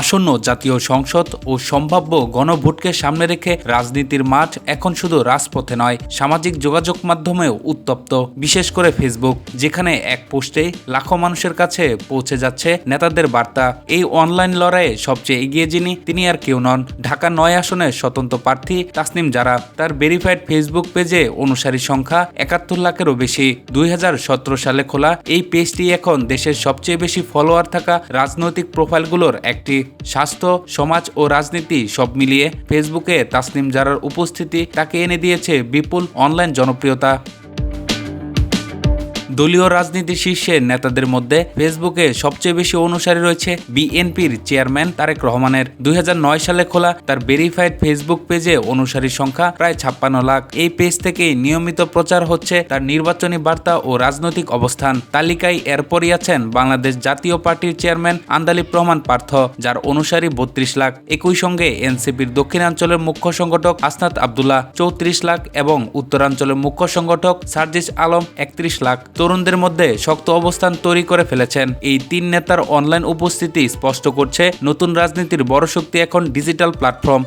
আসন্ন জাতীয় সংসদ ও সম্ভাব্য গণভোটকে সামনে রেখে রাজনীতির মাঠ এখন শুধু রাজপথে নয়, সামাজিক যোগাযোগ মাধ্যমেও উত্তপ্ত। বিশেষ করে ফেসবুক, যেখানে এক পোস্টে লাখো মানুষের কাছে পৌঁছে যাচ্ছে নেতাদের বার্তা। এই অনলাইন লড়াইয়ে সবচেয়ে এগিয়ে যিনি, তিনি আর কেউ নন। ঢাকা নয় আসনের স্বতন্ত্র প্রার্থী তাসনিম জারা। তার ভেরিফাইড ফেসবুক পেজে অনুসারী সংখ্যা একাত্তর লাখেরও বেশি। দুই হাজার সতেরো সালে খোলা এই পেজটি এখন দেশের সবচেয়ে বেশি ফলোয়ার থাকা রাজনৈতিক প্রোফাইলগুলোর একটি। স্বাস্থ্য, সমাজ ও রাজনীতি সব মিলিয়ে ফেসবুকে তাসনিম জারার উপস্থিতি তাকে এনে দিয়েছে বিপুল অনলাইন জনপ্রিয়তা। দলীয় রাজনীতি শীর্ষের নেতাদের মধ্যে ফেসবুকে সবচেয়ে বেশি অনুসারী রয়েছে বিএনপির চেয়ারম্যান তারেক রহমানের। দুই হাজার নয় সালে খোলা তার ভেরিফাইড ফেসবুক পেজে অনুসারীর সংখ্যা প্রায় ছাপ্পান্ন লাখ। এই পেজ থেকেই নিয়মিত প্রচার হচ্ছে তার নির্বাচনী বার্তা ও রাজনৈতিক অবস্থান। তালিকায় এরপরই আছেন বাংলাদেশ জাতীয় পার্টির চেয়ারম্যান আন্দালিব রহমান পার্থ, যার অনুসারী বত্রিশ লাখ। একই সঙ্গে এনসিপির দক্ষিণাঞ্চলের মুখ্য সংগঠক আসনাত আবদুল্লাহ চৌত্রিশ লাখ এবং উত্তরাঞ্চলের মুখ্য সংগঠক সার্জিস আলম একত্রিশ লাখ। তরুণদের মধ্যে শক্ত অবস্থান তৈরি করে ফেলেছেন। এই তিন নেতার অনলাইন উপস্থিতি স্পষ্ট করছে, নতুন রাজনীতির বড় শক্তি এখন ডিজিটাল প্ল্যাটফর্ম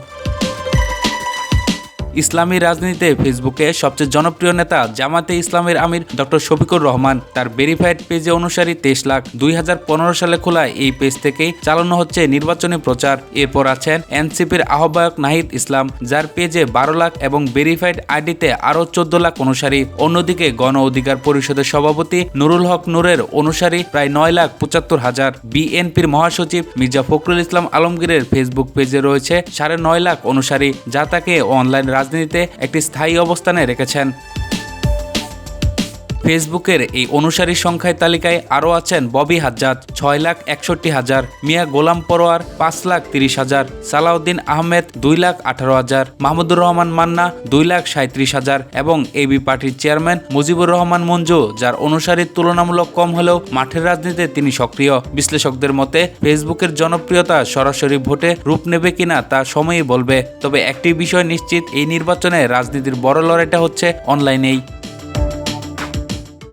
ইসলামী রাজনীতিতে ফেসবুকে সবচেয়ে জনপ্রিয় নেতা জামাতে ইসলামের আমির ডক্টর শফিকুর রহমান। তার ভেরিফাইড পেজে অনুসারী তেইশ লাখ দুই হাজার পনেরো সালে খোলা এই পেজ থেকেই চালানো হচ্ছে নির্বাচনী প্রচার। এরপর আছেন এনসিপির আহ্বায়ক নাহিদ ইসলাম, যার পেজে বারো লাখ এবং ভেরিফাইড আইডিতে আরও চোদ্দ লাখ অনুসারী। অন্যদিকে গণ অধিকার পরিষদের সভাপতি নুরুল হক নূরের অনুসারী প্রায় নয় লাখ পঁচাত্তর হাজার। বিএনপির মহাসচিব মির্জা ফখরুল ইসলাম আলমগীরের ফেসবুক পেজে রয়েছে সাড়ে নয় লাখ অনুসারী, যা তাকে অনলাইন রাজনীতিতে একটি স্থায়ী অবস্থানে রেখেছেন। ফেসবুকের এই অনুসারী সংখ্যায় তালিকায় আরও আছেন ববি হাজ্জাদ ছয় লাখ একষট্টি হাজার, মিয়া গোলাম পরোয়ার, পাঁচ লাখ তিরিশ হাজার, সালাউদ্দিন আহমেদ, দুই লাখ আঠারো হাজার, মাহমুদুর রহমান মান্না, দুই লাখ সাঁত্রিশ হাজার এবং এবি পার্টির চেয়ারম্যান মুজিবুর রহমান মঞ্জু, যার অনুসারীর তুলনামূলক কম হলেও মাঠের রাজনীতিতে তিনি সক্রিয়। বিশ্লেষকদের মতে, ফেসবুকের জনপ্রিয়তা সরাসরি ভোটে রূপ নেবে কিনা তা সময়ই বলবে। তবে একটি বিষয় নিশ্চিত, এই নির্বাচনে রাজনীতির বড় লড়াইটা হচ্ছে অনলাইনেই।